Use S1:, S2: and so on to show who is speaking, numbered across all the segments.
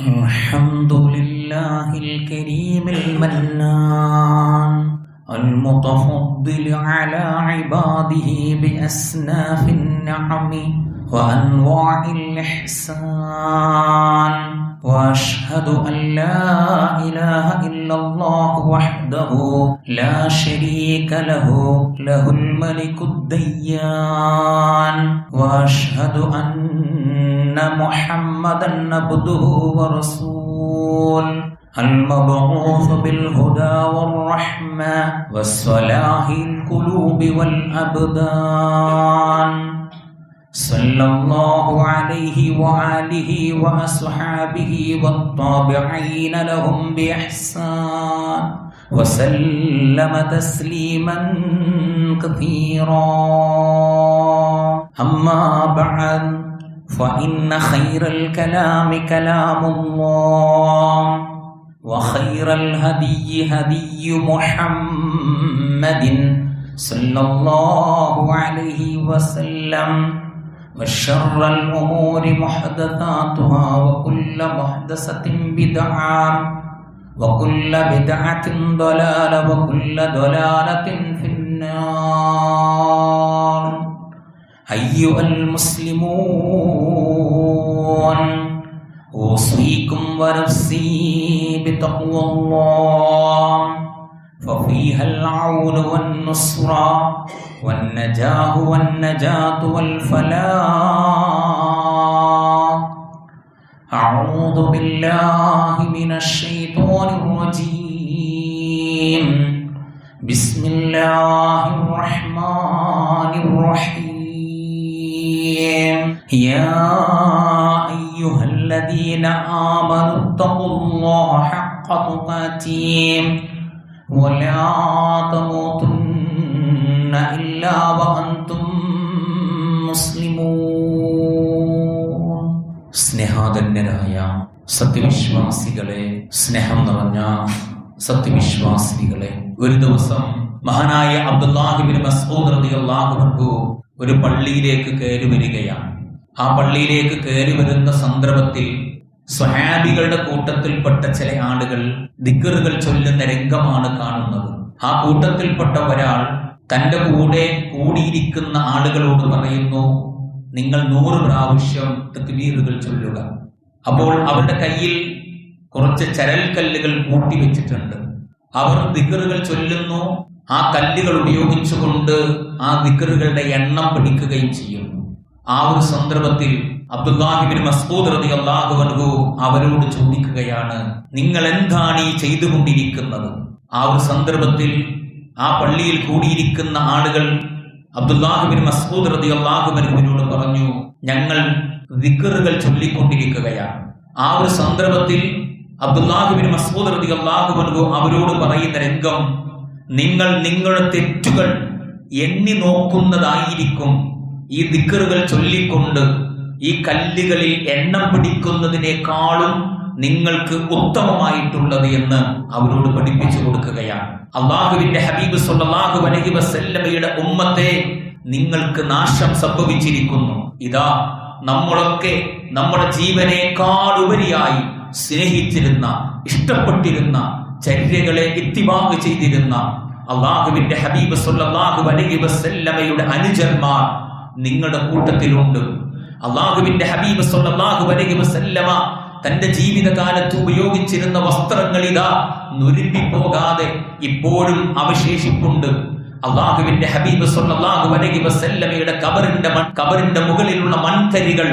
S1: الحمد لله الكريم المنان المتفضل على عباده بأسناف النعم وأنواع الإحسان. وأشهد أن لا إله إلا الله وحده لا شريك له له الملك الديان. وأشهد أن محمدا عبده ورسوله المبعوث بالهدى والرحمة والصلاح القلوب والأبدان صلى الله عليه وآله وأصحابه والطابعين لهم بإحسان وسلم تسليما كثيرا أما بعد فإن خير الكلام كلام الله وخير الهدي هدي محمد صلى الله عليه وسلم وشر الأمور محدثاتها وكل محدثة بدعة وكل بدعة ضلالة وكل ضلالة في النار. أيها المسلمون أوصيكم ونفسي بتقوى الله ففيها العون والنصرة والنجاة والنجاة والفلاح. أعوذ بالله من الشيطان الرجيم. بسم الله الرحمن الرحيم. يا أيها الذين آمنوا اتقوا الله حق تقاته ولا تموتن إلا وأنتم مسلمون സ്നേഹാധന്യരായ സത്യവിശ്വാസികളെ സ്നേഹം നിറഞ്ഞ സത്യവിശ്വാസികളെ ഒരു ദിവസം മഹാനായ അബ്ദുല്ലാഹിബിൻ മസ്ഊദ് റളിയല്ലാഹു അൻഹു ഒരു പള്ളിയിലേക്ക് കയറി വരികയാണ്. ആ പള്ളിയിലേക്ക് കയറി വരുന്ന സന്ദർഭത്തിൽ സ്വഹാബികളുടെ കൂട്ടത്തിൽപ്പെട്ട ചില ആളുകൾ ദിക്കറുകൾ ചൊല്ലുന്ന രംഗമാണ് കാണുന്നത്. ആ കൂട്ടത്തിൽപ്പെട്ട ഒരാൾ തന്റെ കൂടെ കൂടിയിരിക്കുന്ന ആളുകളോട് പറയുന്നു നിങ്ങൾ നൂറ് പ്രാവശ്യം തക്ബീറുകൾ ചൊല്ലുക. അപ്പോൾ അവരുടെ കയ്യിൽ കുറച്ച് ചരൽക്കല്ലുകൾ കൂട്ടി വെച്ചിട്ടുണ്ട് അവർ ദിക്കറുകൾ ചൊല്ലുന്നു ആ കല്ലുകൾ ഉപയോഗിച്ചുകൊണ്ട് ആ ദിക്കറുകളുടെ എണ്ണം പിടിക്കുകയും ചെയ്യുന്നു. ആ ഒരു സന്ദർഭത്തിൽ അബ്ദുല്ലാഹിബിൻ മസ്ബൂദ് റതി അള്ളാഹു അവരോട് ചോദിക്കുകയാണ് നിങ്ങൾ എന്താണ് ഈ ചെയ്തുകൊണ്ടിരിക്കുന്നത്? ആ ഒരു സന്ദർഭത്തിൽ ആ പള്ളിയിൽ കൂടിയിരിക്കുന്ന ആളുകൾ അബ്ദുല്ലാഹിബിൻ മസ്ബൂദ് റതി അള്ളാഹുബനുവിനോട് പറഞ്ഞു ഞങ്ങൾ ദിക്കറുകൾ ചൊല്ലിക്കൊണ്ടിരിക്കുകയാണ്. ആ ഒരു സന്ദർഭത്തിൽ അബ്ദുല്ലാഹിബിൻ മസ്ബൂദ് റതി അള്ളാഹുബനു അവരോട് പറയുന്ന രംഗം നിങ്ങൾ നിങ്ങളുടെ തെറ്റുകൾ എണ്ണി നോക്കുന്നതായിരിക്കും. ഈ ദിക്കറുകൾ ചൊല്ലിക്കൊണ്ട് ഈ കല്ലുകളിൽ എണ്ണം പിടിക്കുന്നതിനേക്കാളും നിങ്ങൾക്ക് ഉത്തമമായിട്ടുള്ളത് എന്ന് അവരോട് പഠിപ്പിച്ചു കൊടുക്കുകയാണ്. അള്ളാഹുവിന്റെ ഹബീബ് സുല്ലാഹു അലൈഹി വസല്ലമയുടെ ഉമ്മത്തെ നിങ്ങൾക്ക് നാശം സംഭവിച്ചിരിക്കുന്നു. ഇതാ നമ്മളൊക്കെ നമ്മുടെ ജീവനേക്കാൾ ഉപരിയായി സ്നേഹിച്ചിരുന്ന ഇഷ്ടപ്പെട്ടിരുന്ന ചര്യകളെ ഇത്തിവാഗ് ചെയ്തിരുന്ന അള്ളാഹുവിന്റെ ഹബീബ് സുല്ലാഹു അലഹി വസല്ലമയുടെ അനുജന്മാർ നിങ്ങളുടെ കൂട്ടത്തിലുണ്ട്. അള്ളാഹുവിന്റെ ഹബീബ് സുല്ലാഹു അലഹി വസല്ലമ തന്റെ ജീവിതകാലത്ത് ഉപയോഗിച്ചിരുന്ന വസ്ത്രങ്ങൾ ഇതാ നുരുമ്പിപ്പോകാതെ ഇപ്പോഴും അവശേഷിപ്പുണ്ട്. അള്ളാഹുവിന്റെ ഹബീബ് സുല്ലാഹു അലഹി വസല്ലമയുടെ കബറിന്റെ കബറിന്റെ മുകളിലുള്ള മൺതരികൾ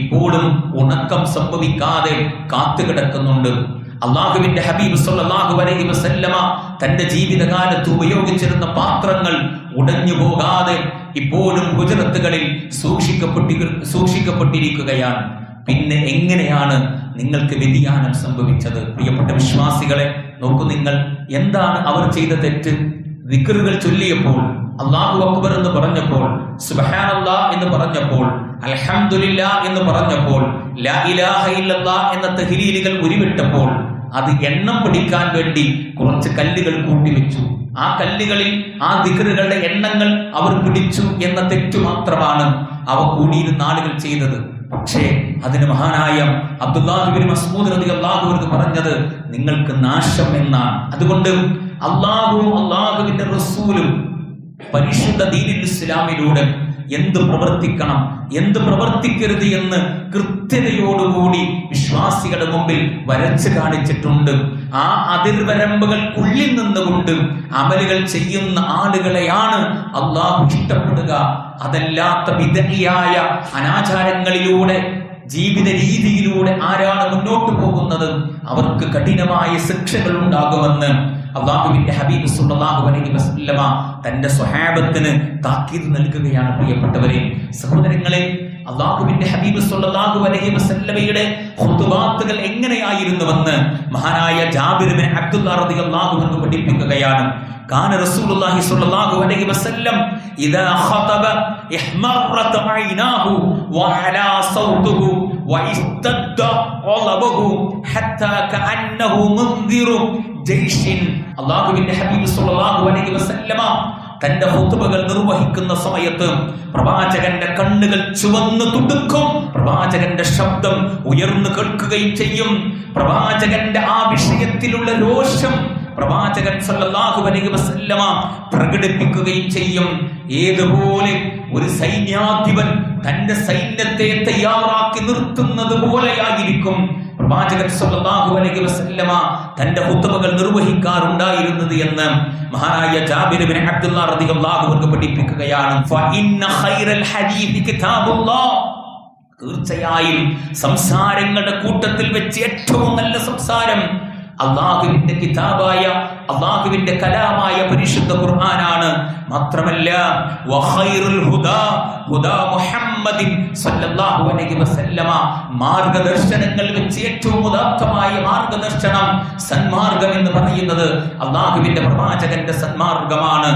S1: ഇപ്പോഴും ഉണക്കം സംഭവിക്കാതെ കാത്തുകിടക്കുന്നുണ്ട്. അള്ളാഹുവിന്റെ ഹബീബ് സല്ലല്ലാഹു അലൈഹി വസല്ലമ തന്റെ ജീവിതകാലത്ത് ഉപയോഗിച്ചിരുന്ന പാത്രങ്ങൾ ഉടഞ്ഞു പോകാതെ ഇപ്പോഴും ഗുജറത്തുകളിൽ സൂക്ഷിക്കപ്പെട്ടി സൂക്ഷിക്കപ്പെട്ടിരിക്കുകയാണ്. പിന്നെ എങ്ങനെയാണ് നിങ്ങൾക്ക് വ്യതിയാനം സംഭവിച്ചത്? പ്രിയപ്പെട്ട വിശ്വാസികളെ നോക്കൂ നിങ്ങൾ എന്താണ് അവർ ചെയ്ത തെറ്റ്? വിക്രുകൾ ചൊല്ലിയപ്പോൾ അള്ളാഹു അക്ബർ എന്ന് പറഞ്ഞപ്പോൾ സുബഹാനല്ലാ എന്ന് പറഞ്ഞപ്പോൾ അൽഹംദുലില്ലാ എന്ന് പറഞ്ഞപ്പോൾ ലാ ഇലാഹ എന്ന തഹ്ലീലുകൾ ഉരുവിട്ടപ്പോൾ അത് എണ്ണം പിടിക്കാൻ വേണ്ടി കുറച്ച് കല്ലുകൾ കൂട്ടിവെച്ചു. ആ കല്ലുകളിൽ ആ ദിക്കറുകളുടെ എണ്ണങ്ങൾ അവർ പിടിച്ചു എന്ന തെറ്റു മാത്രമാണ് അവ കൂടിയിരുന്ന ആളുകൾ ചെയ്തത്. പക്ഷേ അതിന് മഹാനായ അബ്ദുല്ലാഹിബിൻ മസ്മൂദ് റതി അള്ളാഹു എന്ന് പറഞ്ഞത് നിങ്ങൾക്ക് നാശം എന്നാണ്. അതുകൊണ്ട് അള്ളാഹുവും അള്ളാഹുവിന്റെ റസൂലും പരിശുദ്ധ ദീനിൽ ഇസ്ലാമിലൂടെ എന്ത് പ്രവർത്തിക്കണം എന്ത് പ്രവർത്തിക്കരുത് എന്ന് കൃത്യതയോടുകൂടി വിശ്വാസികളുടെ മുമ്പിൽ വരച്ചു കാണിച്ചിട്ടുണ്ട്. ആ അതിർവരമ്പുകൾക്കുള്ളിൽ നിന്നുകൊണ്ട് അമലുകൾ ചെയ്യുന്ന ആളുകളെയാണ് അള്ളാഹു ഇഷ്ടപ്പെടുക. അതല്ലാത്ത വിധേയായ അനാചാരങ്ങളിലൂടെ ജീവിത രീതിയിലൂടെ ആരാണ് മുന്നോട്ട് പോകുന്നത്? അവർക്ക് കഠിനമായ ശിക്ഷകൾ ഉണ്ടാകുമെന്ന് അള്ളാഹുവിന്റെ ഹബീബ് സുല്ലാഹു അലൈഹി വസല്ലമ തന്റെ സ്വഹാബത്തിന് താക്കീത് നൽകുകയാണ് പ്രിയപ്പെട്ടവരെ സഹോദരങ്ങളെ അള്ളാഹുവിന്റെ ഹബീബ് സല്ലല്ലാഹു അലൈഹി വസല്ലമയുടെ ഖുതുബാത്തുകൾ എങ്ങനെയായിരുന്നുവെന്ന് മഹാനായ ജാബിർ ബിൻ അബ്ദുല്ലാ റളിയല്ലാഹു അൻഹു പഠിപ്പിക്കുകയാണ്. കാന റസൂലുള്ളാഹി സ്വല്ലല്ലാഹു അലൈഹി വസല്ലം ഇദാ ഖതബ ഇഹ്മറത ഐനാഹു വഅലാ സൗതുഹു വഇസ്തദ്ദ ഖലബഹു ഹത്താ കഅന്നഹു മുൻദിറു ജയ്ഷിൻ അള്ളാഹുവിന്റെ ഹബീബ് സല്ലല്ലാഹു അലൈഹി വസല്ലമ തന്റെ ഹുത്തുബകൾ നിർവഹിക്കുന്ന സമയത്ത് പ്രവാചകന്റെ കണ്ണുകൾ ചുവന്ന് തുടുക്കും. പ്രവാചകന്റെ ശബ്ദം ഉയർന്നു കേൾക്കുകയും ചെയ്യും. പ്രവാചകന്റെ ആ വിഷയത്തിലുള്ള രോഷം പ്രവാചകൻ സല്ലല്ലാഹു അലൈഹി വസല്ലമ പ്രകടിപ്പിക്കുകയും ചെയ്യും. ഏതുപോലെ ഒരു സൈന്യാധിപൻ തന്റെ സൈന്യത്തെ തയ്യാറാക്കി നിർത്തുന്നത് പോലെയായിരിക്കും. പ്രവാചകൻ സല്ലല്ലാഹു അലൈഹി വസല്ലമ തന്റെ ഹുത്തുബകൾ നിർവഹിക്കാറുണ്ടായിരുന്നത് എന്ന് മഹാനായ ജാബിർ ബിൻ അബ്ദുള്ള റളിയല്ലാഹു അൻഹു പഠിപ്പിക്കുകയാണ്. ഫഇന്ന ഖൈറൽ ഹദീഥി കിതാബുല്ലാഹ് തീർച്ചയായും സംസാരങ്ങളുടെ കൂട്ടത്തിൽ വെച്ച് ഏറ്റവും നല്ല സംസാരം അള്ളാഹുവിന്റെ കിതാബായ അള്ളാഹുവിന്റെ കലാമായ പരിശുദ്ധ ഖുർആനാണ്. മാത്രമല്ല മാർഗദർശനങ്ങൾ വെച്ച് ഏറ്റവും ഉദാത്തമായ മാർഗദർശനം സന്മാർഗം എന്ന് പറയുന്നത് അള്ളാഹുവിന്റെ പ്രവാചകന്റെ സന്മാർഗമാണ്.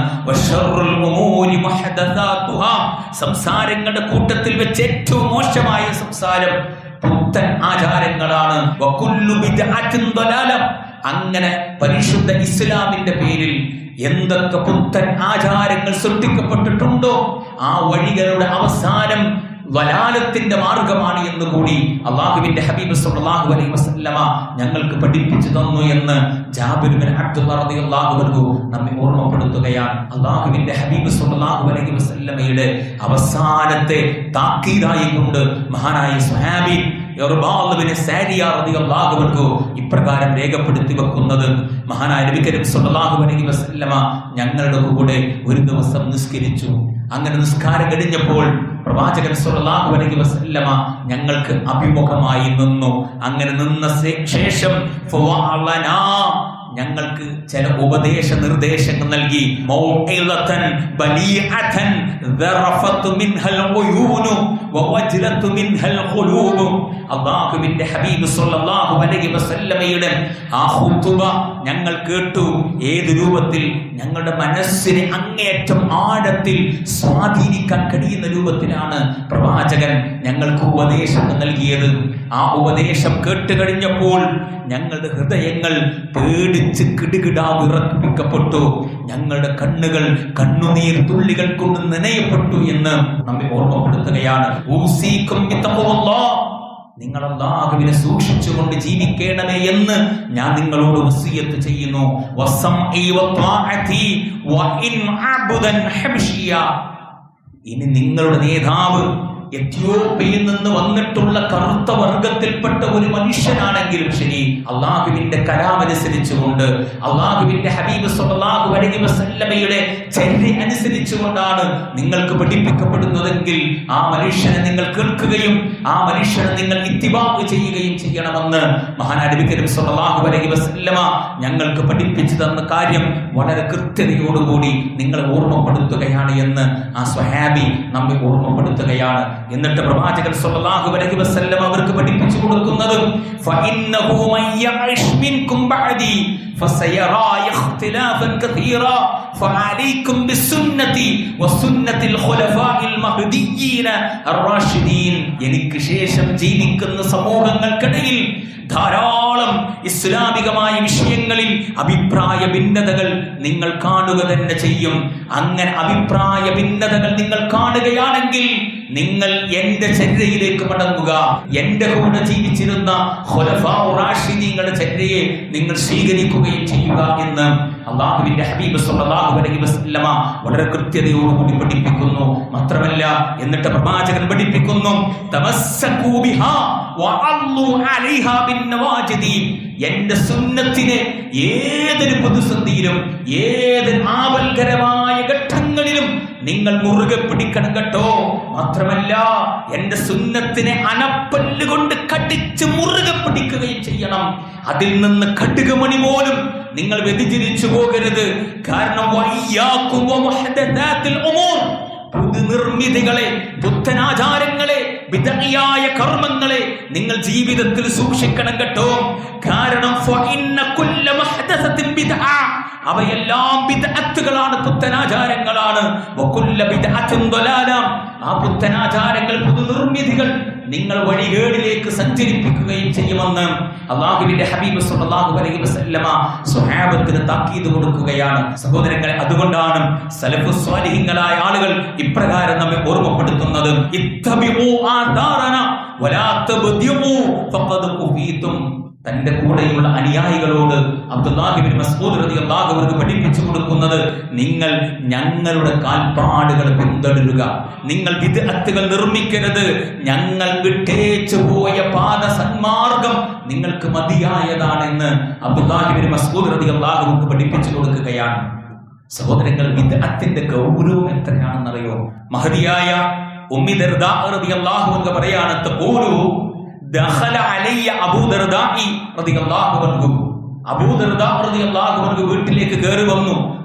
S1: സംസാരങ്ങളുടെ കൂട്ടത്തിൽ വെച്ച് ഏറ്റവും മോശമായ സംസാരം പുത്തൻ ആചാരങ്ങളാണ്. അങ്ങനെ പരിശുദ്ധ ഇസ്ലാമിന്റെ പേരിൽ എന്തൊക്കെ പുത്തൻ ആചാരങ്ങൾ സൃഷ്ടിക്കപ്പെട്ടിട്ടുണ്ടോ? ആ വഴികളുടെ അവസാനം വലാലത്തിന്റെ മാർഗമാണ് എന്ന് കൂടി അള്ളാഹുവിന്റെ ഹബീബ് സല്ലല്ലാഹു അലൈഹി വസല്ലമ ഞങ്ങൾക്ക് പഠിപ്പിച്ചു തന്നു എന്ന് ജാബിർ ബിൻ അബ്ദുല്ലാഹ് റളിയല്ലാഹു അൻഹു നമ്മെ ഓർമ്മപ്പെടുത്തുകയാണ്. അള്ളാഹുവിന്റെ ഹബീബ് സല്ലല്ലാഹു അലൈഹി വസല്ലമയുടെ അവസാനത്തെ താക്കീതായി കൊണ്ട് മഹാനായ സ്വഹാബി ഇപ്രകാരം രേഖപ്പെടുത്തി വെക്കുന്നത്. മഹാനായ അലൈഹി ഞങ്ങളുടെ കൂടെ ഒരു ദിവസം നിസ്കരിച്ചു. അങ്ങനെ നിസ്കാരം കഴിഞ്ഞപ്പോൾ പ്രവാചകൻ സല്ലല്ലാഹു അലൈഹി വസല്ലമ ഞങ്ങൾക്ക് അഭിമുഖമായി നിന്നു. അങ്ങനെ നിന്ന ശേഷം ഞങ്ങൾക്ക് ചില ഉപദേശ നിർദ്ദേശങ്ങൾ നൽകി. അള്ളാഹുവിന്റെ ഹബീബ് അലൈഹി വസല്ലമയുടെ ആ ഞങ്ങൾ കേട്ടു. ഏത് രൂപത്തിൽ? ഞങ്ങളുടെ മനസ്സിനെ അങ്ങേറ്റം ആഴത്തിൽ സ്വാധീനിക്കാൻ കഴിയുന്ന രൂപത്തിലാണ് പ്രവാചകൻ ഞങ്ങൾക്ക് ഉപദേശങ്ങൾ നൽകിയത്. ആ ഉപദേശം കേട്ട് കഴിഞ്ഞപ്പോൾ ഞങ്ങളുടെ ഹൃദയങ്ങൾ പേടിച്ച് കിടുകിടാ വിറപ്പിക്കപ്പെട്ടു. ഞങ്ങളുടെ കണ്ണുകൾ കണ്ണുനീർ തുള്ളികൾ കൊണ്ട് നനയപ്പെട്ടു എന്ന് നമ്മെ ഓർമ്മപ്പെടുത്തുകയാണ്. നിങ്ങൾ അല്ലാഹുവിനെ സൂക്ഷിച്ചുകൊണ്ട് ജീവിക്കണമേ എന്ന് ഞാൻ നിങ്ങളോട് വസീയത്ത് ചെയ്യുന്നു. ഇനി നിങ്ങളുടെ നേതാവ് എത്യോപ്യയിൽ നിന്ന് വന്നിട്ടുള്ള കറുത്ത വർഗത്തിൽപ്പെട്ട ഒരു മനുഷ്യനാണെങ്കിലും ശരി അള്ളാഹുവിന്റെ കലാമനുസരിച്ചുകൊണ്ട് അള്ളാഹുവിന്റെ ഹബീബ് സല്ലല്ലാഹു അലൈഹി വസല്ലമയുടെ ചര്യ അനുസരിച്ചുകൊണ്ടാണ് നിങ്ങൾക്ക് പഠിപ്പിക്കപ്പെടുന്നതെങ്കിൽ ആ മനുഷ്യനെ നിങ്ങൾ കേൾക്കുകയും ആ മനുഷ്യനെ നിങ്ങൾ ഇത്തിബാബ് ചെയ്യുകയും ചെയ്യണമെന്ന് മഹാനായ നബി കരീം സല്ലല്ലാഹു അലൈഹി വസല്ലമ ഞങ്ങൾക്ക് പഠിപ്പിച്ചു തന്ന കാര്യം വളരെ കൃത്യതയോടുകൂടി നിങ്ങളെ ഓർമ്മപ്പെടുത്തുകയാണ് എന്ന് ആ സ്വഹാബി നമ്മെ ഓർമ്മപ്പെടുത്തുകയാണ്. എന്നിട്ട് പ്രവാചകൻ സല്ലല്ലാഹു അലൈഹി വസല്ലം അവർക്ക് പഠിപ്പിച്ചു കൊടുക്കുന്നത് ഫഇന്നഹു മൻ യഅിഷ് മിൻകും ബഅദി فسيرى اختلافا كثيرا فعليكم بسنتي وسنة الخلفاء المهديين الراشدين എനിക്ക് ശേഷം ജീവിക്കുന്ന സമൂഹങ്ങൾക്കിടയിൽ ധാരാളം ഇസ്ലാമികമായ വിഷയങ്ങളിൽ അഭിപ്രായ ഭിന്നതകൾ നിങ്ങൾ കാണുക തന്നെ ചെയ്യും. അങ്ങനെ അഭിപ്രായ ഭിന്നതകൾ നിങ്ങൾ കാണുകയാണെങ്കിൽ നിങ്ങൾ എന്റെ ചര്യയിലേക്ക് മടങ്ങുക. എന്റെ കൂടെ ജീവിച്ചിരുന്ന റാഷിദീങ്ങളുടെ ചര്യയെ നിങ്ങൾ സ്വീകരിക്കുകയും ചെയ്യുക എന്ന് അള്ളാഹുവിന്റെ ഹബീബ് സല്ലല്ലാഹു അലൈഹി വസല്ലമ വളരെ കൃത്യതയോടുകൂടി പഠിപ്പിക്കുന്നു. മാത്രമല്ല എന്നിട്ട് പ്രവാചകൻ പഠിപ്പിക്കുന്നു ബിഹാ വഅല്ലു അലൈഹാ എന്റെ സുന്നത്തിനെ ഏതൊരു പ്രതിസന്ധിയിലും ഏത് ആവൽകരമായ ഘട്ടങ്ങളിലും നിങ്ങൾ മുറുകെ പിടിക്കണം കേട്ടോ. മാത്രമല്ല എന്റെ സുന്നത്തിനെ അനപ്പല്ലുകൊണ്ട് കടിച്ച് മുറുകെ പിടിക്കുകയും ചെയ്യണം. അതിൽ നിന്ന് കടുകുമണി പോലും നിങ്ങൾ വ്യതിചരിച്ചു പോകരുത് കാരണം. പുതുനിർമ്മിതികളെ പുത്തനാചാരങ്ങളെ വിധയായ കർമ്മങ്ങളെ നിങ്ങൾ ജീവിതത്തിൽ സൂക്ഷിക്കണം കേട്ടോ കാരണം. അവയെല്ലാം ബിദ്അത്തുകളാണ് പുത്തനാചാരങ്ങളാണ്. ആ പുത്തനാചാരങ്ങൾ പുതുനിർമ്മിതികൾ നിങ്ങൾ വഴികേടിലേക്ക് സഞ്ചരിപ്പിക്കുകയും ചെയ്യുമെന്ന് അള്ളാഹുവിന്റെ ഹബീബ് സല്ലല്ലാഹു അലൈഹി വസല്ലമ സ്വഹാബത്തിന് താക്കീത് കൊടുക്കുകയാണ് സഹോദരങ്ങളെ അതുകൊണ്ടാണ് സലഫു സ്വാലിഹിങ്ങളായ ആളുകൾ ഇപ്രകാരം നമ്മെ ഓർമ്മപ്പെടുത്തുന്നത് ഇത്തബിഉ തന്റെ കൂടെയുള്ള അനുയായികളോട് അബ്ദുല്ലാഹിബിൻ മസ്ഊദ് റളിയല്ലാഹു അവർക്ക് പഠിപ്പിച്ചു കൊടുക്കുന്നത് നിങ്ങൾ ഞങ്ങളുടെ കാൽപ്പാടുകൾ പിന്തുടരുക. നിങ്ങൾ വിദഗ്ധകൾ നിർമ്മിക്കരുത്. ഞങ്ങൾ വിട്ടേച്ചു പോയ പാത സന്മാർഗം നിങ്ങൾക്ക് മതിയായതാണെന്ന് അബ്ദുല്ലാഹിബിൻ മസ്ഊദ് റളിയല്ലാഹു അവർക്ക് പഠിപ്പിച്ചു കൊടുക്കുകയാണ്. സഹോദരങ്ങൾ വിദഗ്ധത്തിന്റെ ഗൗരവം എത്രയാണെന്നറിയോ? മഹതിയായ ദഖല അലയ്യ അബൂ ദർദാഇ അൻഹു. അബൂ ദർദാ അൻഹു വീട്ടിലേക്ക് കയറി വന്നു.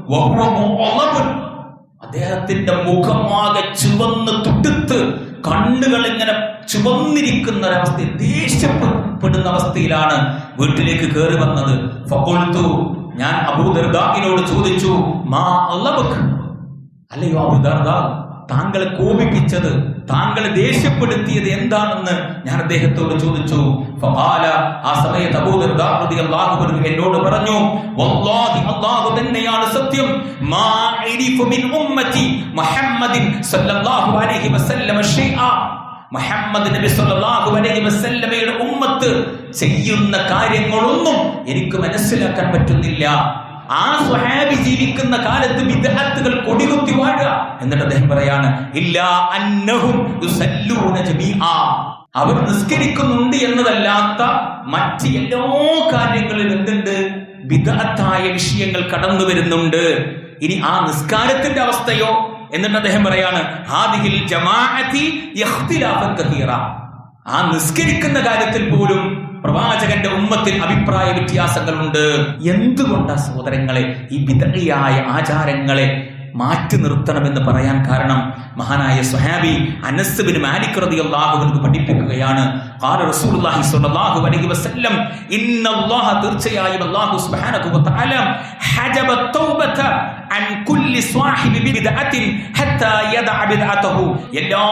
S1: അദ്ദേഹത്തിന്റെ മുഖമാകെ ചുവന്ന് തുടുത്ത് കണ്ണുകൾ ഇങ്ങനെ ചുവന്നിരിക്കുന്ന ഒരവസ്ഥയിൽ ദേഷ്യപ്പെടുന്ന അവസ്ഥയിലാണ് വീട്ടിലേക്ക് കയറി വന്നത്. ഫഖുൽതു ഞാൻ അബൂ ദർദാഇനോട് ചോദിച്ചു മാ അല്ലയോ അബൂ ദർദാ. താങ്കളെ കോപിപ്പിച്ചത് താങ്കളെ ദേഷ്യപ്പെടുത്തിയത് എന്താണെന്ന് ഞാൻ അദ്ദേഹത്തോട് ചോദിച്ചു. ആ സമയത്ത് എന്നോട് പറഞ്ഞു അല്ലാഹു തന്നെയാണ് സത്യം. മുഹമ്മദ് നബി സല്ലല്ലാഹു അലൈഹി വസല്ലമയുടെ ഉമ്മത്ത് ചെയ്യുന്ന കാര്യങ്ങളൊന്നും എനിക്ക് മനസ്സിലാക്കാൻ പറ്റുന്നില്ല. ആ സ്വഹാബി ജീവിക്കുന്ന കാലത്ത് വിദഗ്ധകൾ കൊടികുത്തി വാഴുക. എന്നിട്ട് അദ്ദേഹം പറയാണ് ഇല്ലാ അന്നഹും അവർ നിസ്കരിക്കുന്നുണ്ട് എന്നതല്ലാത്ത മറ്റ് എല്ലാ കാര്യങ്ങളിലും എന്തുണ്ട്? വിദഗ്ധായ വിഷയങ്ങൾ കടന്നു വരുന്നുണ്ട്. ഇനി ആ നിസ്കാരത്തിന്റെ അവസ്ഥയോ? എന്നിട്ട് അദ്ദേഹം പറയാണ് ആ നിസ്കരിക്കുന്ന കാര്യത്തിൽ പോലും പ്രവാചകന്റെ ഉമ്മത്തിൽ അഭിപ്രായ വ്യത്യാസങ്ങളുണ്ട്. എന്തുകൊണ്ടാ സഹോദരങ്ങളെ ഈ വിതറിയായ ആചാരങ്ങളെ മാറ്റി നിർത്തണമെന്ന് പറയാൻ കാരണം മഹാനായ സുഹാബി അനസ് ബിൻ മാലിക് റളിയല്ലാഹു അൻഹു പഠിപ്പിക്കുകയാണ്. തീർച്ചയായും ബിദ്അതഹു. എല്ലാ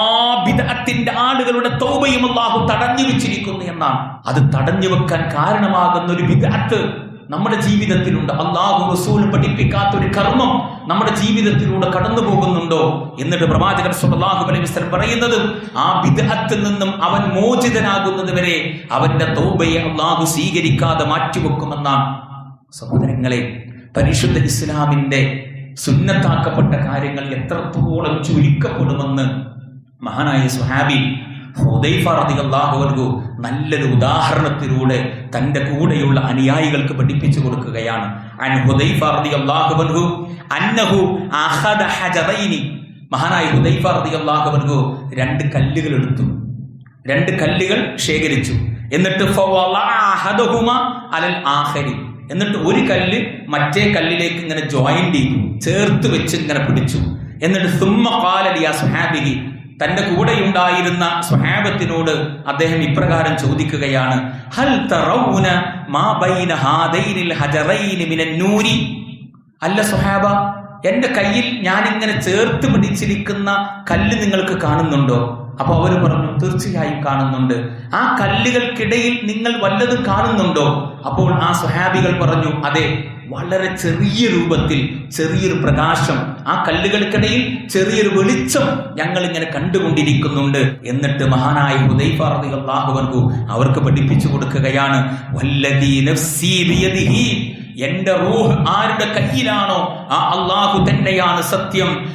S1: ബിദഅത്തിന്റെ ആളുകളുടെ തൗബയും അല്ലാഹു തടഞ്ഞു വെച്ചിരിക്കുന്നു എന്നാണ്. അത് തടഞ്ഞു വെക്കാൻ കാരണമാകുന്ന ഒരു ബിദ്അത്ത്. നമ്മുടെ ജീവിതത്തിലുണ്ട് അള്ളാഹു റസൂൽ പഠിപ്പിക്കാത്ത ഒരു കർമ്മം നമ്മുടെ ജീവിതത്തിലൂടെ കടന്നു പോകുന്നുണ്ടോ എന്നിട്ട് പ്രവാചകൻ സുല്ലാഹു അലൈഹി വസ്ലം പറയുന്നത് ആ ബിദ്അത്തിൽ നിന്നും അവൻ മോചിതനാകുന്നത് വരെ അവന്റെ തോബയെ അള്ളാഹു സ്വീകരിക്കാതെ മാറ്റിവെക്കുമെന്നാണ്. സഹോദരങ്ങളെ പരിശുദ്ധ ഇസ്ലാമിന്റെ സുന്നത്താക്കപ്പെട്ട കാര്യങ്ങൾ എത്രത്തോളം ചുരുക്കപ്പെടുമെന്ന് മഹാനായ സുഹാബി ഹുദൈഫ റളിയല്ലാഹു അൻഹു നല്ലൊരു ഉദാഹരണത്തിലൂടെ തന്റെ കൂടെയുള്ള അനുയായികൾക്ക് പഠിപ്പിച്ചു കൊടുക്കുകയാണ്. അൻ ഹുദൈഫ റളിയല്ലാഹു അൻഹു അന്നഹു അഹദ ഹജറൈനി. മഹാനായ ഹുദൈഫ റളിയല്ലാഹു അൻഹു രണ്ട് കല്ലുകൾ എടുത്തു. രണ്ട് കല്ലുകൾ ശേഖരിച്ചു. എന്നിട്ട് അലൽ ആഖരി. എന്നിട്ട് ഒരു കല്ല് മറ്റേ കല്ലിലേക്ക് ഇങ്ങനെ ജോയിന്റ് ചെയ്തു. ചേർത്ത് വെച്ച് ഇങ്ങനെ പിടിച്ചു. എന്നിട്ട് സുമ്മ ഖാലലി യാ സുഹാബിഹി തന്റെ കൂടെ ഉണ്ടായിരുന്ന സ്വഹാബത്തിനോട് അദ്ദേഹം ഇപ്രകാരം ചോദിക്കുകയാണ് ഹൽ മാ ബൈന ഹാദൈനിൽ ഹജറൈനി നൂരി? അല്ല സ്വഹാബ എന്റെ കയ്യിൽ ഞാനിങ്ങനെ ചേർത്ത് പിടിച്ചിരിക്കുന്ന കല്ല് നിങ്ങൾക്ക് കാണുന്നുണ്ടോ? അപ്പൊ അവർ പറഞ്ഞു തീർച്ചയായും കാണുന്നുണ്ട്. ആ കല്ലുകൾക്കിടയിൽ നിങ്ങൾ വല്ലതും കാണുന്നുണ്ടോ? അപ്പോൾ ആ സ്വഹാബികൾ പറഞ്ഞു അതെ വളരെ ചെറിയ രൂപത്തിൽ ചെറിയൊരു പ്രകാശം ആ കല്ലുകൾക്കിടയിൽ ചെറിയൊരു വെളിച്ചം ഞങ്ങൾ ഇങ്ങനെ കണ്ടുകൊണ്ടിരിക്കുന്നുണ്ട്. എന്നിട്ട് മഹാനായ ഹുദൈഫാർദികളാഹുവർക്കു അവർക്ക് പഠിപ്പിച്ചു കൊടുക്കുകയാണ് നഫ്സീ എന്റെ റൂഹ് ആരുടെ കയ്യിലാണോ? ആ അള്ളാഹു തന്നെയാണ് സത്യം.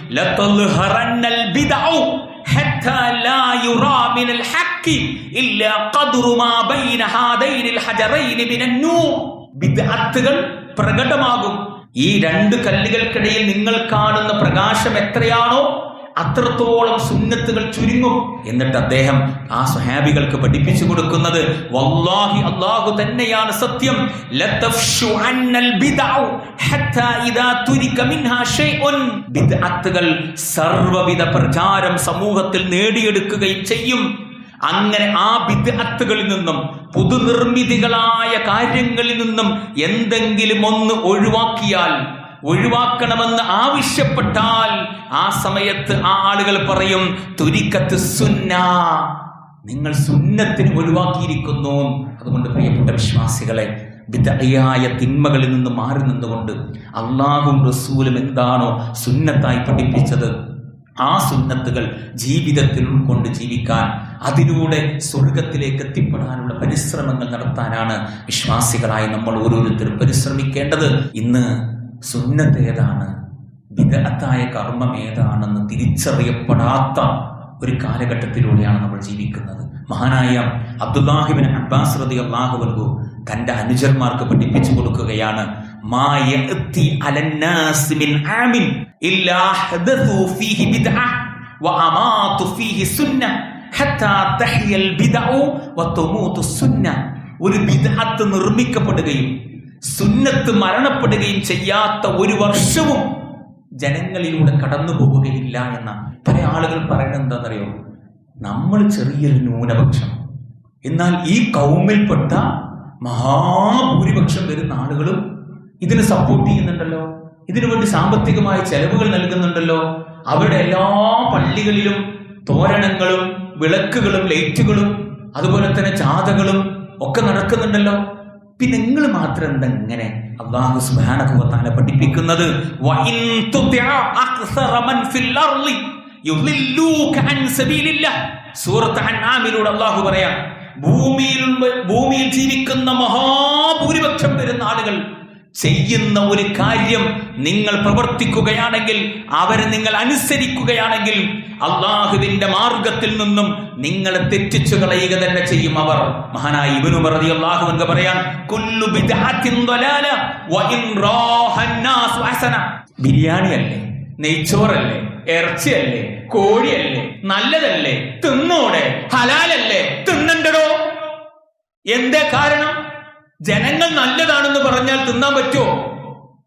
S1: ബിദ്അത്തുകൾ പ്രകടമാകും. ഈ രണ്ട് കല്ലുകൾക്കിടയിൽ നിങ്ങൾ കാണുന്ന പ്രകാശം എത്രയാണോ അത്രത്തോളം സുന്നത്തുകൾ ചുരുങ്ങും. എന്നിട്ട് അദ്ദേഹം ആ സ്വഹാബികൾക്ക് പഠിപ്പിച്ചു കൊടുക്കുന്നത് വല്ലാഹി അല്ലാഹു തന്നെയാണ് സത്യം. സർവവിധ പ്രചാരം സമൂഹത്തിൽ നേടിയെടുക്കുകയും ചെയ്യും. അങ്ങനെ ആ ബിദ്അത്തുകളിൽ നിന്നും പുതുനിർമ്മിതികളായ കാര്യങ്ങളിൽ നിന്നും എന്തെങ്കിലും ഒന്ന് ഒഴിവാക്കിയാൽ ഒഴിവാക്കണമെന്ന് ആവശ്യപ്പെട്ടാൽ ആ സമയത്ത് ആ ആളുകൾ പറയും തുരിക്കത്ത് സുന്ന. നിങ്ങൾ സുന്നത്തിന് ഒഴിവാക്കിയിരിക്കുന്നു. അതുകൊണ്ട് പ്രിയപ്പെട്ട വിശ്വാസികളെ വിദയായ തിന്മകളിൽ നിന്ന് മാറി നിന്നുകൊണ്ട് അള്ളാഹും റസൂലും എന്താണോ സുന്നത്തായി പഠിപ്പിച്ചത് ആ സുന്നത്തുകൾ ജീവിതത്തിൽ ഉൾക്കൊണ്ട് ജീവിക്കാൻ അതിലൂടെ സ്വർഗത്തിലേക്ക് എത്തിപ്പെടാനുള്ള പരിശ്രമങ്ങൾ നടത്താനാണ് വിശ്വാസികളായി നമ്മൾ ഓരോരുത്തരും പരിശ്രമിക്കേണ്ടത്. ഇന്ന് സുന്നത്ത് ഏതാണ്? വിദഗ്ധായ കർമ്മം ഏതാണെന്ന് തിരിച്ചറിയപ്പെടാത്ത ഒരു കാലഘട്ടത്തിലൂടെയാണ് നമ്മൾ ജീവിക്കുന്നത്. മഹാനായ അബ്ദുല്ലാഹിബിൻ അബ്ബാസ് റതി അള്ളാഹുവൽഗു തന്റെ അനുജന്മാർക്ക് പഠിപ്പിച്ചു കൊടുക്കുകയാണ് ഇല്ലാ ഫീഹി ഫീഹി ഒരു ബിദ്അത്ത് നിർമ്മിക്കപ്പെടുകയും സുന്നത്ത് മരണപ്പെടുകയും ചെയ്യാത്ത ഒരു വർഷവും ജനങ്ങളിലൂടെ കടന്നു പോവുകയില്ല എന്ന പല ആളുകൾ പറയുന്നത് എന്താണെന്നറിയോ? നമ്മൾ ചെറിയൊരു ന്യൂനപക്ഷം. എന്നാൽ ഈ കൗമിൽപ്പെട്ട മഹാഭൂരിപക്ഷം വരുന്ന ആളുകളും ഇതിന് സപ്പോർട്ട് ചെയ്യുന്നുണ്ടല്ലോ. ഇതിനു വേണ്ടി സാമ്പത്തികമായ ചെലവുകൾ നൽകുന്നുണ്ടല്ലോ. അവരുടെ എല്ലാ പള്ളികളിലും തോരണങ്ങളും വിളക്കുകളും ലൈറ്റുകളും അതുപോലെ തന്നെ ജാഥകളും ഒക്കെ നടക്കുന്നുണ്ടല്ലോ. പിന്നെ നിങ്ങൾ മാത്രം എന്താ ഇങ്ങനെ അള്ളാഹു തആല പഠിപ്പിക്കുന്നത്? അള്ളാഹു പറയാം ഭൂമിയിൽ ഭൂമിയിൽ ജീവിക്കുന്ന മഹാഭൂരിപക്ഷം വരുന്ന ആളുകൾ ചെയ്യുന്ന ഒരു കാര്യം നിങ്ങൾ പ്രവർത്തിക്കുകയാണെങ്കിൽ അവരെ നിങ്ങൾ അനുസരിക്കുകയാണെങ്കിൽ അള്ളാഹുവിന്റെ മാർഗത്തിൽ നിന്നും നിങ്ങളെ തെറ്റിച്ചു കളയുക തന്നെ ചെയ്യും അവർ. മഹാനായ ഇബ്നു റതി അള്ളാഹു എന്ന് പറയാൻ ബിരിയാണി അല്ലേ നെയ്ച്ചോറല്ലേ ഇറച്ചിയല്ലേ കോഴിയല്ലേ നല്ലതല്ലേ തിന്നോടെ ഹലാലല്ലേ തിന്നണ്ടടോ? എന്തേ കാരണം? ജനങ്ങൾ നല്ലതാണെന്ന് പറഞ്ഞാൽ തിന്നാൻ പറ്റുമോ?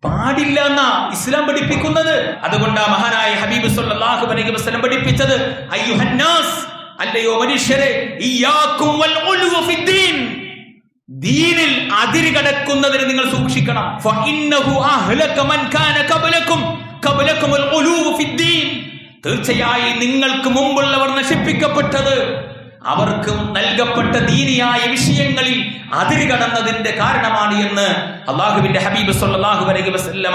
S1: പാടില്ല എന്നാ ഇസ്ലാം പഠിപ്പിക്കുന്നത്. അതുകൊണ്ടാ മഹാനായ ഹബീബ് സല്ലല്ലാഹു അലൈഹി വസല്ലം പഠിപ്പിച്ചത്. അയ്യുഹന്നാസ് അല്ലയോ മനുഷ്യരെ ഇയാക്കും വൽ ഫിദ്ദീൻ. ദീനിൽ അതിര് കടക്കുന്നതിന് നിങ്ങൾ സൂക്ഷിക്കണം. അഹ്ലക മൻ കാന അൽ ഫിദ്ദീൻ. തീർച്ചയായും നിങ്ങൾക്ക് മുമ്പുള്ളവർ നശിപ്പിക്കപ്പെട്ടത്. അവർക്ക് നൽകപ്പെട്ട ദീനിയായ വിഷയങ്ങളിൽ അതിര് കടന്നതിന്റെ കാരണമാണ് എന്ന് അള്ളാഹുവിന്റെ ഹബീബ് സല്ലാഹു അലൈഹി വസല്ലമ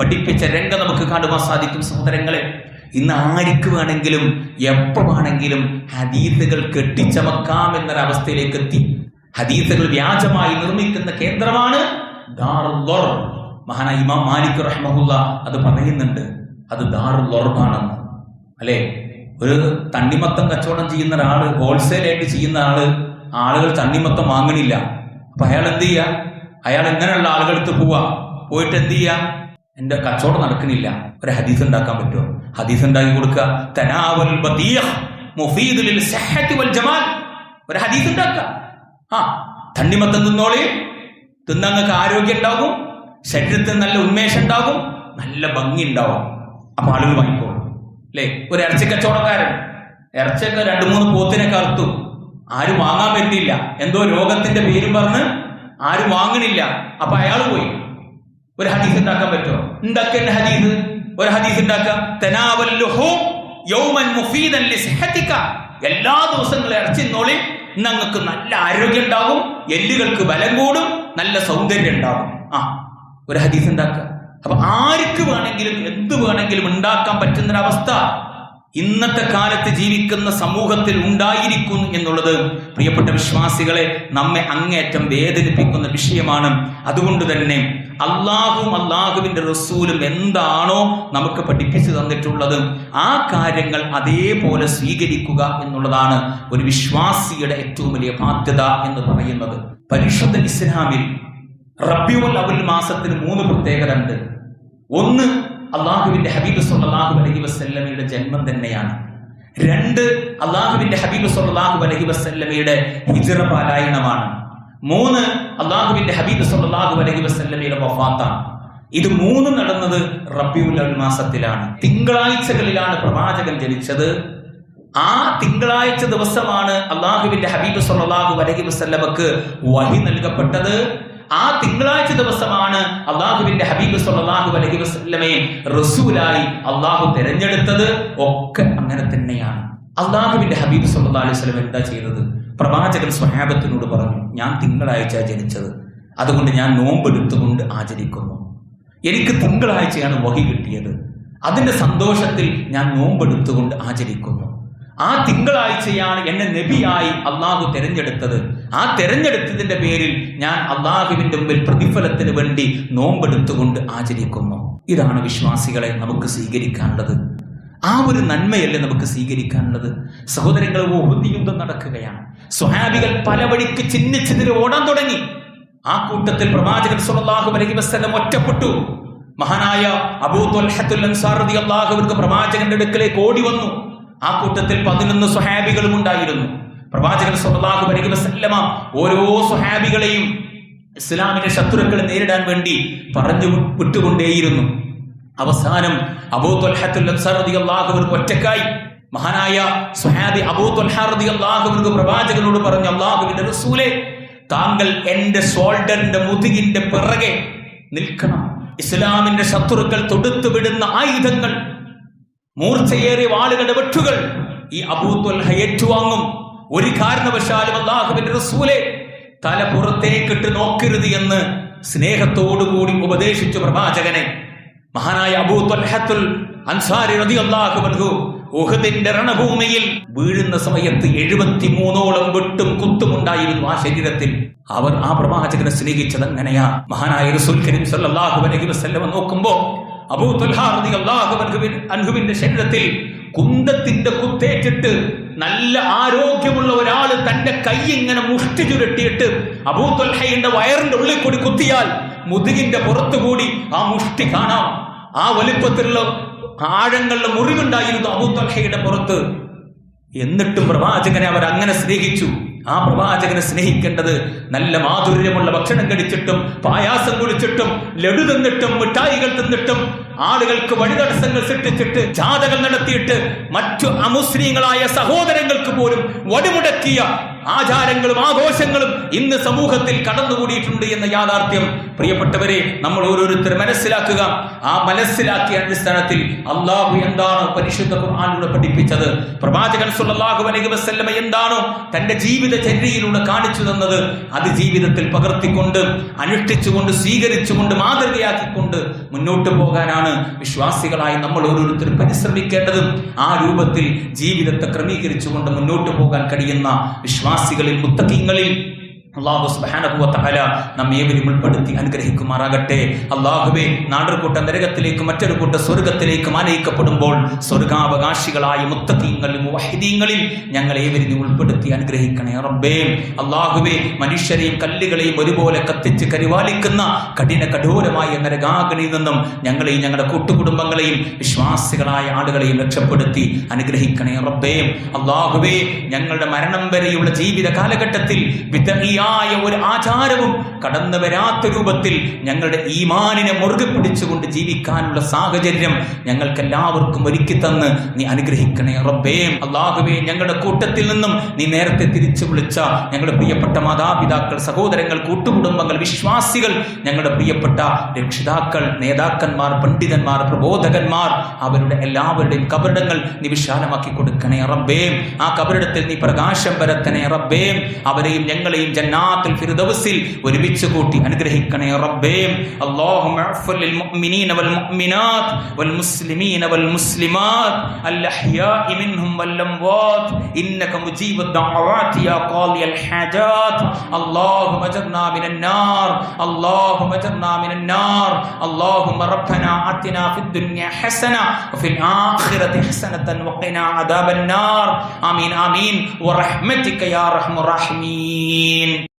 S1: പഠിപ്പിച്ച രംഗം നമുക്ക് കാണുവാൻ സാധിക്കും സഹോദരങ്ങളെ. ഇന്ന് ആർക്ക് വേണമെങ്കിലും എപ്പോ വേണമെങ്കിലും ഹദീസുകൾ കെട്ടിച്ചമക്കാം എന്നൊരവസ്ഥയിലേക്ക് എത്തി. ഹദീസുകൾ വ്യാജമായി നിർമ്മിക്കുന്ന കേന്ദ്രമാണ് മഹാന ഇമാം മാലിക് റഹ്മുല്ല അത് പറയുന്നുണ്ട്. അത് ദാറുൽ ലൊർബാണെന്ന് അല്ലേ? ഒരു തണ്ണിമത്തം കച്ചവടം ചെയ്യുന്ന ഒരാൾ ഹോൾസെയിൽ ആയിട്ട് ചെയ്യുന്ന ആൾ ആളുകൾ തണ്ണിമത്തം വാങ്ങണില്ല. അപ്പൊ അയാൾ എന്ത് ചെയ്യാ? അയാൾ എങ്ങനെയുള്ള ആളുകളടുത്ത് പോവാ. പോയിട്ട് എന്ത് ചെയ്യാ? എന്റെ കച്ചവടം നടക്കണില്ല. ഒരു ഹദീസ് ഉണ്ടാക്കാൻ പറ്റുമോ? ഹദീസ് ഉണ്ടാക്കി കൊടുക്കുക. തനാവൽ ഒരു ഹദീസ് ഉണ്ടാക്കുക. ആ തണ്ണിമത്തം തിന്നോളി. തിന്നങ്ങൾക്ക് ആരോഗ്യം ഉണ്ടാകും. ശരീരത്തിന് നല്ല ഉന്മേഷം ഉണ്ടാകും. നല്ല ഭംഗി ഉണ്ടാവും. അപ്പൊ ആളുകൾ വാങ്ങിക്കോളും അല്ലേ ഒരു ഇറച്ചി കച്ചവടക്കാരൻ. ഇറച്ചിയൊക്കെ രണ്ടു മൂന്ന് പോത്തിനെ കറുത്തു. ആരും വാങ്ങാൻ പറ്റിയില്ല. എന്തോ രോഗത്തിന്റെ പേരും പറഞ്ഞ് ആരും വാങ്ങണില്ല. അപ്പൊ അയാൾ പോയി. ഒരു ഹദീസ് ഉണ്ടാക്കാൻ പറ്റുമോ? ഉണ്ടാക്ക ഹദീസ്? ഒരു ഹദീസ് ഉണ്ടാക്കാം. എല്ലാ ദിവസങ്ങളും ഇറച്ചിന്നോളി നിങ്ങൾക്ക് നല്ല ആരോഗ്യം ഉണ്ടാവും എല്ലുകൾക്ക് ബലം കൂടും. നല്ല സൗന്ദര്യം ഉണ്ടാവും ആ ഒരു ഹദീസ് ഉണ്ടാക്കുക അപ്പൊ ആർക്ക് വേണമെങ്കിലും എന്ത് വേണമെങ്കിലും ഉണ്ടാക്കാൻ പറ്റുന്നൊരവസ്ഥ ഇന്നത്തെ കാലത്ത് ജീവിക്കുന്ന സമൂഹത്തിൽ ഉണ്ടായിരിക്കും എന്നുള്ളത് പ്രിയപ്പെട്ട വിശ്വാസികളെ നമ്മെ അങ്ങേറ്റം വേദനിപ്പിക്കുന്ന വിഷയമാണ്. അതുകൊണ്ട് തന്നെ അള്ളാഹും അള്ളാഹുവിന്റെ റസൂലും എന്താണോ നമുക്ക് പഠിപ്പിച്ചു തന്നിട്ടുള്ളത് ആ കാര്യങ്ങൾ അതേപോലെ സ്വീകരിക്കുക എന്നുള്ളതാണ് ഒരു വിശ്വാസിയുടെ ഏറ്റവും വലിയ ബാധ്യത എന്ന് പറയുന്നത്. പരിശുദ്ധ ഇസ്ലാമിൽ റബ്യുൽ അവൽ മാസത്തിന് മൂന്ന് പ്രത്യേകത ഉണ്ട് ഒന്ന് അള്ളാഹുവിന്റെ ഹബീബ് സല്ലാഹു അലഹി വസല്ലമയുടെ ജന്മം തന്നെയാണ്. രണ്ട് അള്ളാഹുവിന്റെ ഹബീബ് സല്ലാഹു അലഹി വസല്ലമയുടെ ഹിജ്റ പാരായണമാണ്. മൂന്ന് അള്ളാഹുവിന്റെ ഹബീബ് സല്ലാഹു അലഹി വസല്ലമയുടെ വഫാത്താണ്. ഇത് മൂന്നും നടന്നത് റബ്യുൽ മാസത്തിലാണ് തിങ്കളാഴ്ചകളിലാണ് പ്രവാചകൻ ജനിച്ചത്. ആ തിങ്കളാഴ്ച ദിവസമാണ് അള്ളാഹുവിന്റെ ഹബീബ് സല്ലാഹു അലഹി വസല്ലമക്ക് വഹി നൽകപ്പെട്ടത്. ആ തിങ്കളാഴ്ച ദിവസമാണ് അള്ളാഹുവിന്റെ ഹബീബ് സല്ലല്ലാഹു അലഹി വസ്ലമയെ റസൂലായി അള്ളാഹു തിരഞ്ഞെടുത്തത്. ഒക്കെ അങ്ങനെ തന്നെയാണ്. അള്ളാഹുവിന്റെ ഹബീബ് സല്ലാ അലൈഹി സ്വലം എന്താ ചെയ്തത്? പ്രവാചകൻ സ്വഹാബത്തിനോട് പറഞ്ഞു ഞാൻ തിങ്കളാഴ്ച ജനിച്ചത്. അതുകൊണ്ട് ഞാൻ നോമ്പെടുത്തുകൊണ്ട് ആചരിക്കുന്നു. എനിക്ക് തിങ്കളാഴ്ചയാണ് വഹി കിട്ടിയത്. അതിന്റെ സന്തോഷത്തിൽ ഞാൻ നോമ്പെടുത്തുകൊണ്ട് ആചരിക്കുന്നു. ആ തിങ്കളാഴ്ചയാണ് എന്നെ നബിയായി അള്ളാഹു തെരഞ്ഞെടുത്തത്. ആ തെരഞ്ഞെടുത്തതിന്റെ പേരിൽ ഞാൻ അള്ളാഹുവിന്റെ മുമ്പിൽ പ്രതിഫലത്തിന് വേണ്ടി നോമ്പെടുത്തുകൊണ്ട് ആചരിക്കുന്നു. ഇതാണ് വിശ്വാസികളെ നമുക്ക് സ്വീകരിക്കാനുള്ളത്. ആ ഒരു നന്മയല്ലേ നമുക്ക് സ്വീകരിക്കാനുള്ളത്? സഹോദരങ്ങൾ ഓഹുദ് യുദ്ധം നടക്കുകയാണ്. സ്വഹാബികൾ പല വഴിക്ക് ചിഹ്നിച്ചതിന് ഓടാൻ തുടങ്ങി. ആ കൂട്ടത്തിൽ പ്രവാചകൻ സല്ലല്ലാഹു അലഹി വസ്ലം ഒറ്റപ്പെട്ടു. മഹാനായ അബൂ ത്വൽഹത്തുൽ അൻസാർ റളിയല്ലാഹു അൻഹു പ്രവാചകന്റെ അടുക്കലേക്ക് ഓടി വന്നു. ആ കൂട്ടത്തിൽ പതിനൊന്ന് സ്വഹാബികളും ഉണ്ടായിരുന്നു. പ്രവാചകൻ സല്ലല്ലാഹു അലൈഹി വസല്ലമ ഓരോ സ്വഹാബികളെയും ഇസ്ലാമിന്റെ ശത്രുക്കളെ നേരിടാൻ വേണ്ടി പറഞ്ഞു വിട്ടുകൊണ്ടേയിരുന്നു. അവസാനം അബൂ ത്വൽഹത്തുൽ അൻസാർ റളിയല്ലാഹു അൻഹു ഒറ്റക്കായി മഹാനായ സ്വഹാബി അബൂ ത്വൽഹ റളിയല്ലാഹു അൻഹു പ്രവാചകനോട് പറഞ്ഞു അള്ളാഹുവിന്റെ റസൂലെ താങ്കൾ എന്റെ ഷോൾഡറിന്റെ മുതുകിന്റെ പിറകെ നിൽക്കണം. ഇസ്ലാമിന്റെ ശത്രുക്കൾ തൊടുത്തു വിടുന്ന ആയുധങ്ങൾ മൂർച്ചയേറിയ വാളുകളുടെ വെട്ടുകൾ ഈ അബൂത്തൊൽഹ ഏറ്റുവാങ്ങും. ഒരു കാരണവശാലും അള്ളാഹുവിന്റെ റസൂലെ തല പുറത്തേക്കിട്ട് നോക്കരുത് എന്ന് സ്നേഹത്തോടുകൂടി ഉപദേശിച്ചു പ്രവാചകനെ. മഹാനായ അബൂത്വൽഹത്തുൽ അൻസാരി റതി അള്ളാഹു ഉഹദിന്റെ രണഭൂമിയിൽ വീഴുന്ന സമയത്ത് എഴുപത്തി മൂന്നോളം വെട്ടും കുത്തുമുണ്ടായിരുന്നു ആ ശരീരത്തിൽ. അവർ ആ പ്രവാചകനെ സ്നേഹിച്ചത് അങ്ങനെയാ. മഹാനായ റസൂൽ കരീം സല്ലല്ലാഹു അലൈഹി വസല്ലം നോക്കുമ്പോ അബൂ അൻഹുവിന്റെ ശരീരത്തിൽ കുന്തത്തിന്റെ കുത്തേറ്റിട്ട് നല്ല ആരോഗ്യമുള്ള ഒരാൾ തന്റെ കൈ ഇങ്ങനെ മുഷ്ടി ചുരുട്ടിയിട്ട് അബൂത്തൊൽഹയുടെ വയറിന്റെ ഉള്ളിൽ കൂടി കുത്തിയാൽ മുതുകിന്റെ പുറത്തുകൂടി ആ മുഷ്ടി കാണാം. ആ വലിപ്പത്തിലുള്ള ആഴങ്ങളിൽ മുറിവുണ്ടായിരുന്നു അബൂത്തൊൽഹയുടെ പുറത്ത്. എന്നിട്ടും പ്രവാചകനെ അവർ അങ്ങനെ സ്നേഹിച്ചു. ആ പ്രവാചകനെ സ്നേഹിക്കേണ്ടത് നല്ല മാധുര്യമുള്ള ഭക്ഷണം കഴിച്ചിട്ടും പായാസം കുളിച്ചിട്ടും ലഡു തിന്നിട്ടും മിഠായികൾ തിന്നിട്ടും ആളുകൾക്ക് വഴിതടസ്സങ്ങൾ സൃഷ്ടിച്ചിട്ട് ജാഥകൾ നടത്തിയിട്ട് മറ്റു അമുസ്ലിങ്ങളായ സഹോദരങ്ങൾക്ക് പോലും വടിമുടക്കിയ ആചാരങ്ങളും ആഘോഷങ്ങളും ഇന്ന് സമൂഹത്തിൽ കടന്നുകൂടിയിട്ടുണ്ട് എന്ന യാഥാർത്ഥ്യം. പ്രിയപ്പെട്ടവരെ നമ്മൾ ഓരോരുത്തർ മനസ്സിലാക്കുക. ആ മനസ്സിലാക്കിയ അടിസ്ഥാനത്തിൽ അള്ളാഹു എന്താണോ പരിശുദ്ധ ഖുർആാനിലൂടെ പഠിപ്പിച്ചത്? പ്രവാചകൻ സുല്ലാഹു അലൈഹി വസ്ല്ലമ എന്താണോ തന്റെ ജീവിത ചര്യയിലൂടെ കാണിച്ചു തന്നത്? അത് ജീവിതത്തിൽ പകർത്തിക്കൊണ്ട് അനുഷ്ഠിച്ചുകൊണ്ട് സ്വീകരിച്ചുകൊണ്ട് മാതൃകയാക്കിക്കൊണ്ട് മുന്നോട്ട് പോകാനാണ് വിശ്വാസികളായി നമ്മൾ ഓരോരുത്തരും പരിശ്രമിക്കേണ്ടതും ആ രൂപത്തിൽ ജീവിതത്തെ ക്രമീകരിച്ചുകൊണ്ട് മുന്നോട്ട് പോകാൻ കഴിയുന്ന വിശ്വാസികളിൽ മുത്തക്കിങ്ങളിൽ അള്ളാഹു തആല നമ്മെ ഏവരും ഉൾപ്പെടുത്തി അനുഗ്രഹിക്കുമാറാകട്ടെ. അള്ളാഹുബെ നാടർകൂട്ട നരകത്തിലേക്കും മറ്റൊരു കൂട്ട സ്വർഗത്തിലേക്കും ആനയിക്കപ്പെടുമ്പോൾ സ്വർഗാവകാശികളായ മുത്തീങ്ങളിലും വഹിദീങ്ങളിൽ ഞങ്ങൾ ഏവരും ഉൾപ്പെടുത്തി അനുഗ്രഹിക്കണേ റബ്ബേ. അള്ളാഹുബെ മനുഷ്യരെയും കല്ലുകളെയും ഒരുപോലെ കത്തിച്ച് കരിവാലിക്കുന്ന കഠിന കഠോരമായ നരകാഗണിയിൽ നിന്നും ഞങ്ങളെയും ഞങ്ങളുടെ കൂട്ടുകുടുംബങ്ങളെയും വിശ്വാസികളായ ആളുകളെയും രക്ഷപ്പെടുത്തി അനുഗ്രഹിക്കണേ റബ്ബേ. അള്ളാഹുബെ ഞങ്ങളുടെ മരണം വരെയുള്ള ജീവിത കാലഘട്ടത്തിൽ ശരിയായ ഒരു ആചാരവും കടന്നു വരാത്ത രൂപത്തിൽ ഞങ്ങളുടെ ഈമാനിനെ മുറുകെ പിടിച്ചുകൊണ്ട് ജീവിക്കാനുള്ള സാഹചര്യം ഞങ്ങൾക്ക് എല്ലാവർക്കും ഒരുക്കി തന്ന് നീ അനുഗ്രഹിക്കണേ റബ്ബേ. അള്ളാഹുബേ ഞങ്ങളുടെ കൂട്ടത്തിൽ നിന്നും നീ നേരത്തെ തിരിച്ചു വിളിച്ച ഞങ്ങളുടെ പ്രിയപ്പെട്ട മാതാപിതാക്കൾ സഹോദരങ്ങൾ കൂട്ടുകുടുംബങ്ങൾ വിശ്വാസികൾ ഞങ്ങളുടെ പ്രിയപ്പെട്ട രക്ഷിതാക്കൾ നേതാക്കന്മാർ പണ്ഡിതന്മാർ പ്രബോധകന്മാർ അവരുടെ എല്ലാവരുടെയും കബറിടങ്ങൾ നീ വിശാലമാക്കി കൊടുക്കണേ റബ്ബേ. ആ കബറിടത്തിൽ നീ പ്രകാശം പരത്തണേ റബ്ബേ. അവരെയും ഞങ്ങളെയും ജന്നാത്തുൽ ഫിർദൗസിൽ ഒരുമിച്ച് കൂട്ടി അനുഗ്രഹിക്കണേ റബ്ബേ اللهم اغفر للمؤمنين والمؤمنات والمسلمين والمسلمات الأحياء منهم والأموات إنك مجيب الدعوات يا قاضي الحاجات اللهم اجرنا من النار اللهم اجرنا من النار اللهم ربنا آتنا في الدنيا حسنة وفي الآخرة حسنة وقنا عذاب النار آمين آمين ورحمتك يا أرحم الراحمين